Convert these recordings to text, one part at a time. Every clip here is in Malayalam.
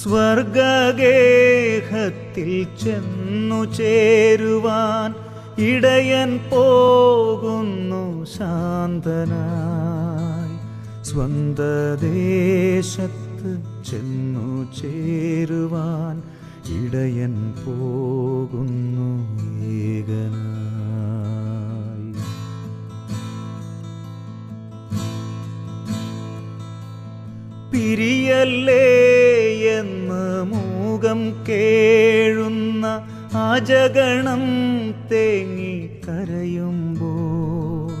സ്വർഗഗേഹത്തിൽ ചെന്നു ചേരുവാൻ ഇടയൻ പോകുന്നു ശാന്തനായി. സ്വന്തദേശത്ത് ചെന്നു ചേരുവാൻ ഇടയൻ പോകുന്നു ഏകനായി. പിരിയല്ലേ എന്ന് മൂകം കേഴുന്ന അജഗണം തേങ്ങി കരയുമ്പോൾ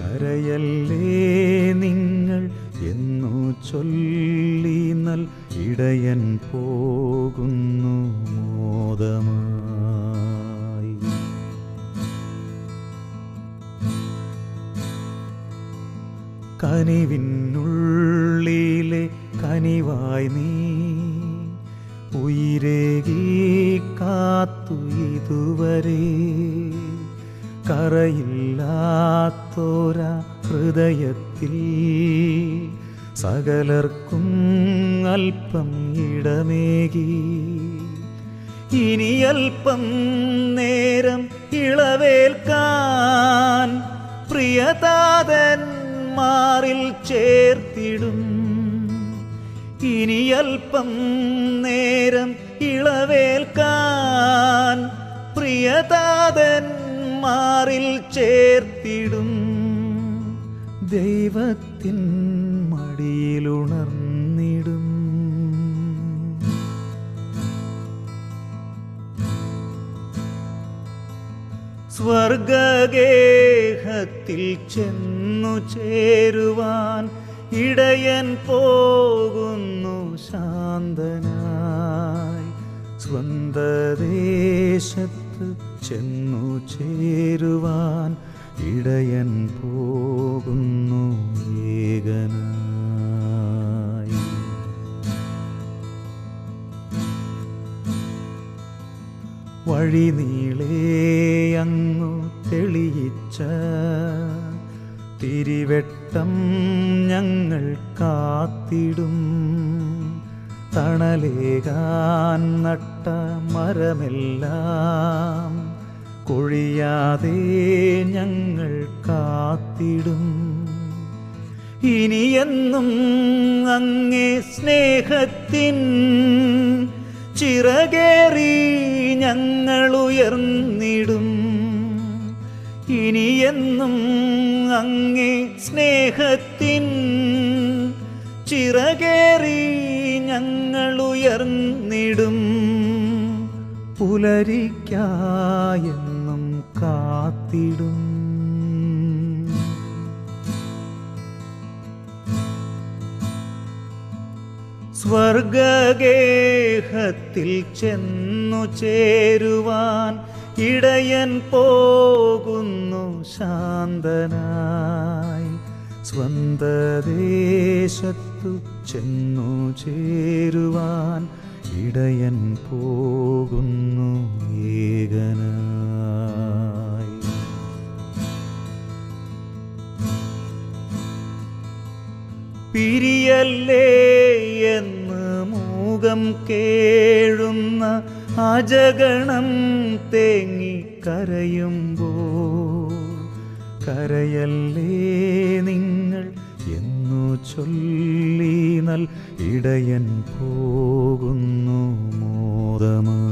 കരയല്ലേ നിങ്ങൾ എന്നു ചൊല്ലി നൽ ഇടയൻ പോകുന്നു മോദമായി. കനിവിനുള്ളിലെ കനിവായി നീ. ഉയരേകി കാത്തു ഇതുവരെ. കറയില്ലാത്തോര ഹൃദയത്തിൽ. സകലർക്കും അല്പം ഇടമേകി. ഇനി അല്പം നേരം ഇളവേൽക്കാൻ പ്രിയതാതൻ മാറിൽ ചേർത്തിടും. ഇനി അല്പം നേരം ഇളവേൽക്കാൻ പ്രിയതാതൻ മാറിൽ ചേർത്തിടും. ദൈവത്തിൻ മടിയിലുണർന്നിടും. സ്വർഗഗേഹത്തിൽ ചെന്നു ചേരുവാൻ ഇടയൻ പോകുന്നു ശാന്തനായി. സ്വന്തദേശത്ത് ചെന്നു ചേരുവാൻ ഇടയൻ പോകുന്നു ഏകനായി. വഴി നീളേ അങ്ങു തെളിയിച്ച തിരിവെട്ടം ഞങ്ങൾ കാത്തിടും. തണലേകാൻ നട്ട മരമെല്ലാം കൊഴിയാതെ ഞങ്ങൾ കാത്തിടും. ഇനിയെന്നും അങ്ങേ സ്നേഹത്തിൻ ചിറകേറി ഞങ്ങൾ ഉയർന്നിടും. ഇനിയെന്നും അങ്ങേ സ്നേഹത്തിൻ ചിറകേറി ഞങ്ങൾ ഉയർന്നിടും പുലരിക്കായെന്നും കാത്തിടും. സ്വർഗഗേഹത്തിൽ ചെന്നു ചേരുവാൻ ഇടയൻ പോകുന്നു ശാന്തനായി. സ്വന്തദേശത്തു ചെന്നു ചേരുവാൻ ഇടയൻ പോകുന്നു ഏകനായി. പിരിയല്ലേ മൂകം കേഴുന്ന അജഗണം തേങ്ങി കരയുമ്പോൾ കരയല്ലേ നിങ്ങൾ എന്നു ചൊല്ലി നൽ ഇടയൻ പോകുന്നു മോദമായി